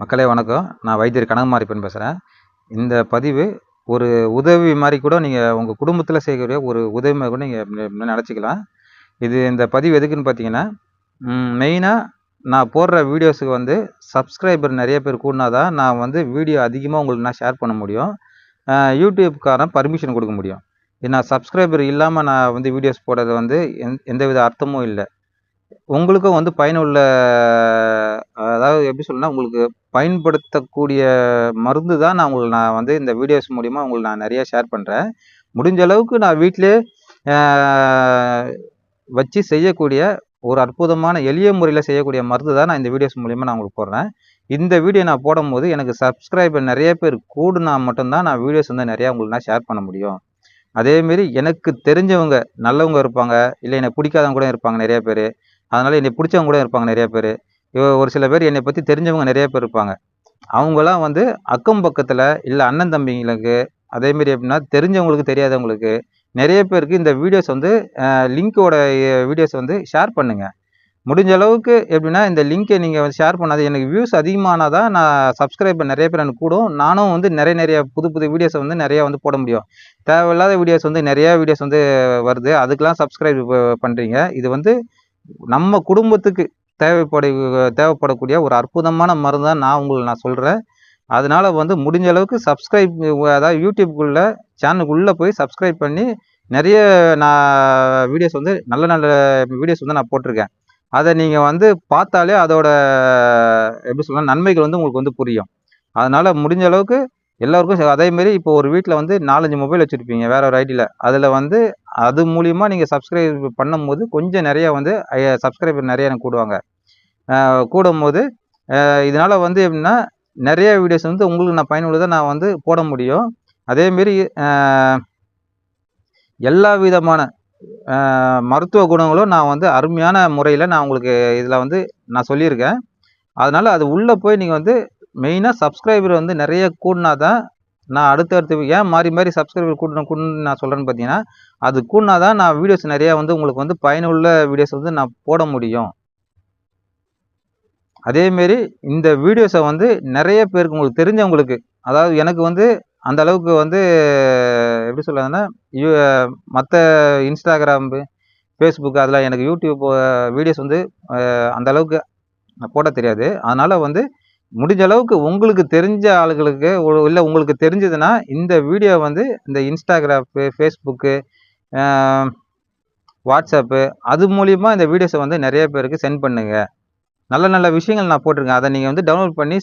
மக்களே வணக்கம். நான் வைத்தியர் கனகமாரிப்பன் பேசுகிறேன் இந்த பதிவு ஒரு உதவி மாதிரி கூட நீங்கள் உங்கள் குடும்பத்தில் செய்யக்கூடிய ஒரு உதவி மாதிரி கூட நீங்கள் நினச்சிக்கலாம். இது இந்த பதிவு எதுக்குன்னு பார்த்தீங்கன்னா மெயினாக நான் போடுற வீடியோஸுக்கு வந்து சப்ஸ்கிரைபர் நிறைய பேர் கூடினா தான் நான் வந்து வீடியோ அதிகமாக உங்களுக்கு நான் ஷேர் பண்ண முடியும். யூடியூப்காரன் பர்மிஷன் கொடுக்க முடியும். இது நான் சப்ஸ்கிரைபர் இல்லாமல் நான் வந்து வீடியோஸ் போடுறது வந்து எந் எந்தவித அர்த்தமும் இல்லை. உங்களுக்கும் வந்து பயனுள்ள எப்படி சொல்லணும்னா உங்களுக்கு பயன்படுத்தக்கூடிய மருந்து தான் நான் உங்களுக்கு நான் வந்து இந்த வீடியோஸ் மூலிமா உங்களுக்கு நான் நிறைய ஷேர் பண்ணுறேன் முடிஞ்ச அளவுக்கு நான் வீட்டிலே வச்சு செய்யக்கூடிய ஒரு அற்புதமான எளிய முறையில் செய்யக்கூடிய மருந்து தான் நான் இந்த வீடியோஸ் மூலிமா நான் உங்களுக்கு போடுறேன். இந்த வீடியோ நான் போடும்போது எனக்கு சப்ஸ்கிரைபர் நிறைய பேர் கூடுனா மட்டும்தான் நான் வீடியோஸ் வந்து நிறையா உங்களுக்கு நான் ஷேர் பண்ண முடியும். அதேமாரி எனக்கு தெரிஞ்சவங்க நல்லவங்க இருப்பாங்க இல்லை என்னை பிடிக்காதவங்க கூட இருப்பாங்க நிறைய பேர். அதனால் என்னை பிடிச்சவங்க கூட இருப்பாங்க நிறைய பேர். ஒரு சில பேர் என்னை பற்றி தெரிஞ்சவங்க நிறைய பேர் இருப்பாங்க. அவங்களாம் வந்து அக்கம் பக்கத்தில் இல்லை அண்ணன் தம்பிங்களுக்கு அதேமாரி எப்படின்னா தெரிஞ்சவங்களுக்கு தெரியாதவங்களுக்கு நிறைய பேருக்கு இந்த வீடியோஸ் வந்து லிங்க்கோட வீடியோஸ் வந்து ஷேர் பண்ணுங்கள் முடிஞ்ச அளவுக்கு எப்படின்னா இந்த லிங்க்கை நீங்கள் வந்து ஷேர் பண்ணாது எனக்கு வியூஸ் அதிகமானால் தான் நான் சப்ஸ்கிரைபர் நிறைய பேர் எனக்கு கூடும். நானும் வந்து நிறைய நிறைய புது புது வீடியோஸை வந்து நிறையா வந்து போட முடியும். தேவையில்லாத வீடியோஸ் வந்து நிறையா வீடியோஸ் வந்து வருது. அதுக்கெலாம் சப்ஸ்கிரைப் பண்ணுறீங்க இது வந்து நம்ம குடும்பத்துக்கு தேவைப்பட தேவைப்படக்கூடிய ஒரு அற்புதமான மருந்தாக நான் உங்களுக்கு நான் சொல்கிறேன் அதனால் வந்து முடிஞ்ச அளவுக்கு சப்ஸ்கிரைப் அதாவது யூடியூப்குள்ளே சேனலுக்குள்ளே போய் சப்ஸ்கிரைப் பண்ணி நிறைய நான் வீடியோஸ் வந்து நல்ல நல்ல வீடியோஸ் வந்து நான் போட்டிருக்கேன். அதை நீங்கள் வந்து பார்த்தாலே அதோட எப்படி சொல்லலாம் நன்மைகள் வந்து உங்களுக்கு வந்து புரியும். அதனால் முடிஞ்ச அளவுக்கு எல்லோருக்கும் அதேமாரி இப்போ ஒரு வீட்டில் வந்து நாலஞ்சு மொபைல் வச்சுருப்பீங்க வேறு ஒரு ஐடியில் அதில் வந்து அது மூலிமா நீங்கள் சப்ஸ்கிரைப் பண்ணும்போது கொஞ்சம் நிறைய வந்து சப்ஸ்கிரைபர் நிறைய எனக்கு கூடுவாங்க. கூடும்போது இதனால் வந்து எப்படின்னா நிறைய வீடியோஸ் வந்து உங்களுக்கு நான் பயனுள்ளதாக நான் வந்து போட முடியும். அதேமாரி எல்லா விதமான மருத்துவ குணங்களும் நான் வந்து அருமையான முறையில் நான் உங்களுக்கு இதில் வந்து நான் சொல்லியிருக்கேன். அதனால் அது உள்ளே போய் நீங்கள் வந்து மெயினாக சப்ஸ்கிரைபர் வந்து நிறைய கூடினா தான் நான் அடுத்தடுத்து ஏன் மாறி மாறி சப்ஸ்கிரைபர் கூட்டணும் கூடணும்னு நான் சொல்கிறேன்னு பார்த்தீங்கன்னா அது கூடினா தான் நான் வீடியோஸ் நிறையா வந்து உங்களுக்கு வந்து பயனுள்ள வீடியோஸ் வந்து நான் போட முடியும். அதேமாரி இந்த வீடியோஸை வந்து நிறைய பேருக்கு உங்களுக்கு தெரிஞ்சவங்களுக்கு அதாவது எனக்கு வந்து அந்த அளவுக்கு வந்து எப்படி சொல்கிறதுன்னா யூ மற்ற இன்ஸ்டாகிராம் ஃபேஸ்புக் அதில் எனக்கு யூடியூப் வீடியோஸ் வந்து அந்த அளவுக்கு போட தெரியாது. அதனால் வந்து முடிஞ்ச அளவுக்கு உங்களுக்கு தெரிஞ்ச ஆளுகளுக்கு இல்லை உங்களுக்கு தெரிஞ்சதுன்னா இந்த வீடியோ வந்து இந்த இன்ஸ்டாகிராஃபு ஃபேஸ்புக்கு வாட்ஸ்அப்பு அது மூலிமா இந்த வீடியோஸை வந்து நிறைய பேருக்கு சென்ட் பண்ணுங்கள் நல்ல நல்ல விஷயங்கள் நான் போட்டிருக்கேன். அதை நீங்கள் வந்து டவுன்லோட் பண்ணி